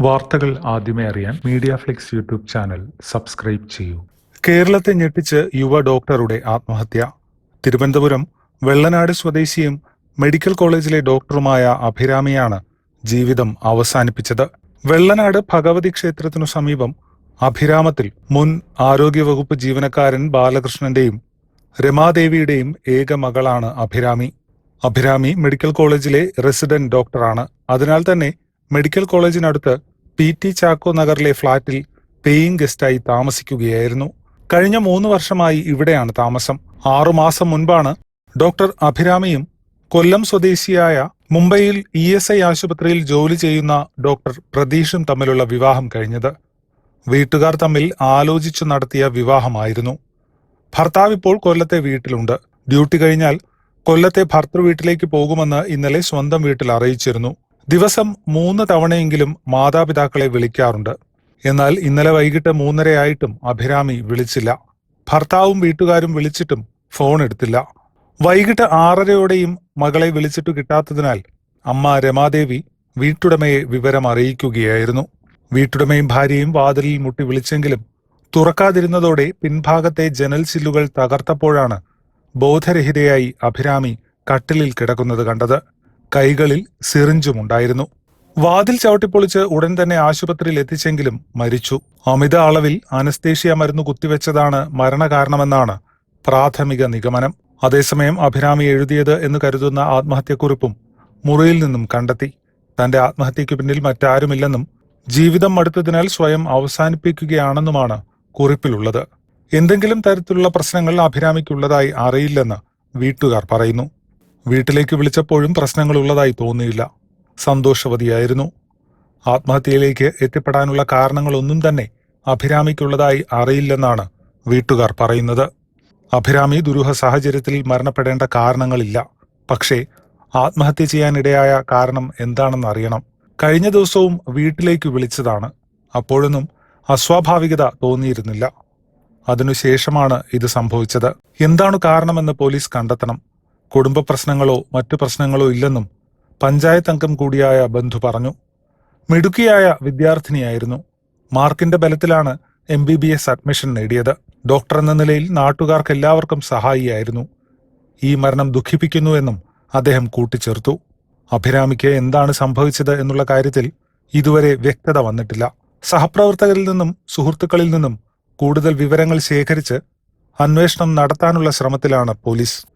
വാർത്തകൾ ആദ്യമേ അറിയാൻ media flix YouTube channel subscribe ചെയ്യൂ. കേരളത്തെ ഞെട്ടിച്ച് യുവ ഡോക്ടറുടെ ആത്മഹത്യ. തിരുവനന്തപുരം വെള്ളനാട് സ്വദേശിയും മെഡിക്കൽ കോളേജിലെ ഡോക്ടറുമായ അഭിരാമിയാണ് ജീവിതം അവസാനിപ്പിച്ചത്. വെള്ളനാട് ഭഗവതി ക്ഷേത്രത്തിനു സമീപം അഭിരാമത്തിൽ മുൻ ആരോഗ്യവകുപ്പ് ജീവനക്കാരൻ ബാലകൃഷ്ണന്റെയും രമാദേവിയുടെയും ഏക മകളാണ് അഭിരാമി. അഭിരാമി മെഡിക്കൽ കോളേജിലെ റെസിഡന്റ് ഡോക്ടറാണ്. അതിനാൽ തന്നെ മെഡിക്കൽ കോളേജിനടുത്ത് പി ടി ചാക്കോ നഗറിലെ ഫ്ളാറ്റിൽ പേയിങ് ഗസ്റ്റായി താമസിക്കുകയായിരുന്നു. കഴിഞ്ഞ മൂന്ന് വർഷമായി ഇവിടെയാണ് താമസം. ആറുമാസം മുൻപാണ് ഡോക്ടർ അഭിരാമിയും കൊല്ലം സ്വദേശിയായ മുംബൈയിൽ ഇ എസ് ഐ ആശുപത്രിയിൽ ജോലി ചെയ്യുന്ന ഡോക്ടർ പ്രതീഷും തമ്മിലുള്ള വിവാഹം കഴിഞ്ഞത്. വീട്ടുകാർ തമ്മിൽ ആലോചിച്ചു നടത്തിയ വിവാഹമായിരുന്നു. ഭർത്താവ് ഇപ്പോൾ കൊല്ലത്തെ വീട്ടിലുണ്ട്. ഡ്യൂട്ടി കഴിഞ്ഞാൽ കൊല്ലത്തെ ഭർത്തൃ വീട്ടിലേക്ക് പോകുമെന്ന് ഇന്നലെ സ്വന്തം വീട്ടിൽ അറിയിച്ചിരുന്നു. ദിവസം മൂന്ന് തവണയെങ്കിലും മാതാപിതാക്കളെ വിളിക്കാറുണ്ട്. എന്നാൽ ഇന്നലെ വൈകിട്ട് മൂന്നരയായിട്ടും അഭിരാമി വിളിച്ചില്ല. ഭർത്താവും വീട്ടുകാരും വിളിച്ചിട്ടും ഫോൺ എടുത്തില്ല. വൈകിട്ട് ആറരയോടെയും മകളെ വിളിച്ചിട്ട് കിട്ടാത്തതിനാൽ അമ്മ രമാദേവി വീട്ടുടമയെ വിവരം അറിയിക്കുകയായിരുന്നു. വീട്ടുടമയും ഭാര്യയും വാതിലിൽ മുട്ടി വിളിച്ചെങ്കിലും തുറക്കാതിരുന്നതോടെ പിൻഭാഗത്തെ ജനൽ ചില്ലുകൾ തകർത്തപ്പോഴാണ് ബോധരഹിതയായി അഭിരാമി കട്ടിലിൽ കിടക്കുന്നത് കണ്ടത്. കൈകളിൽ സിറിഞ്ചുമുണ്ടായിരുന്നു. വാതിൽ ചവിട്ടിപ്പൊളിച്ച് ഉടൻ തന്നെ ആശുപത്രിയിൽ എത്തിച്ചെങ്കിലും മരിച്ചു. അമിത അളവിൽ അനസ്തേഷ്യ മരുന്ന് കുത്തിവെച്ചതാണ് മരണകാരണമെന്നാണ് പ്രാഥമിക നിഗമനം. അതേസമയം അഭിരാമി എഴുതിയത് എന്ന് കരുതുന്ന ആത്മഹത്യക്കുറിപ്പും മുറിയിൽ നിന്നും കണ്ടെത്തി. തന്റെ ആത്മഹത്യയ്ക്ക് പിന്നിൽ മറ്റാരുമില്ലെന്നും ജീവിതം മടുത്തതിനാൽ സ്വയം അവസാനിപ്പിക്കുകയാണെന്നുമാണ് കുറിപ്പിലുള്ളത്. എന്തെങ്കിലും തരത്തിലുള്ള പ്രശ്നങ്ങൾ അഭിരാമിക്കുള്ളതായി അറിയില്ലെന്ന് വീട്ടുകാർ പറയുന്നു. വീട്ടിലേക്ക് വിളിച്ചപ്പോഴും പ്രശ്നങ്ങൾ ഉള്ളതായി തോന്നിയില്ല. സന്തോഷവതിയായിരുന്നു. ആത്മഹത്യയിലേക്ക് എത്തിപ്പെടാനുള്ള കാരണങ്ങളൊന്നും തന്നെ അഭിരാമിക്കുള്ളതായി അറിയില്ലെന്നാണ് വീട്ടുകാർ പറയുന്നത്. അഭിരാമി ദുരൂഹ സാഹചര്യത്തിൽ മരണപ്പെടേണ്ട കാരണങ്ങളില്ല. പക്ഷേ ആത്മഹത്യ ചെയ്യാനിടയായ കാരണം എന്താണെന്ന് അറിയണം കഴിഞ്ഞ ദിവസവും വീട്ടിലേക്ക് വിളിച്ചതാണ്. അപ്പോഴൊന്നും അസ്വാഭാവികത തോന്നിയിരുന്നില്ല. അതിനുശേഷമാണ് ഇത് സംഭവിച്ചത്. എന്താണ് കാരണമെന്ന് പോലീസ് കണ്ടെത്തണം. കുടുംബ പ്രശ്നങ്ങളോ മറ്റു പ്രശ്നങ്ങളോ ഇല്ലെന്നും പഞ്ചായത്ത് അംഗം കൂടിയായ ബന്ധു പറഞ്ഞു. മിടുക്കിയായ വിദ്യാർത്ഥിനിയായിരുന്നു. മാർക്കിന്റെ ബലത്തിലാണ് M B B S admission നേടിയത്. ഡോക്ടർ എന്ന നിലയിൽ നാട്ടുകാർക്ക് എല്ലാവർക്കും സഹായിയായിരുന്നു. ഈ മരണം ദുഃഖിപ്പിക്കുന്നുവെന്നും അദ്ദേഹം കൂട്ടിച്ചേർത്തു. അഭിരാമിക്ക് എന്താണ് സംഭവിച്ചത് എന്നുള്ള കാര്യത്തിൽ ഇതുവരെ വ്യക്തത വന്നിട്ടില്ല. സഹപ്രവർത്തകരിൽ നിന്നും സുഹൃത്തുക്കളിൽ നിന്നും കൂടുതൽ വിവരങ്ങൾ ശേഖരിച്ച് അന്വേഷണം നടത്താനുള്ള ശ്രമത്തിലാണ് പോലീസ്.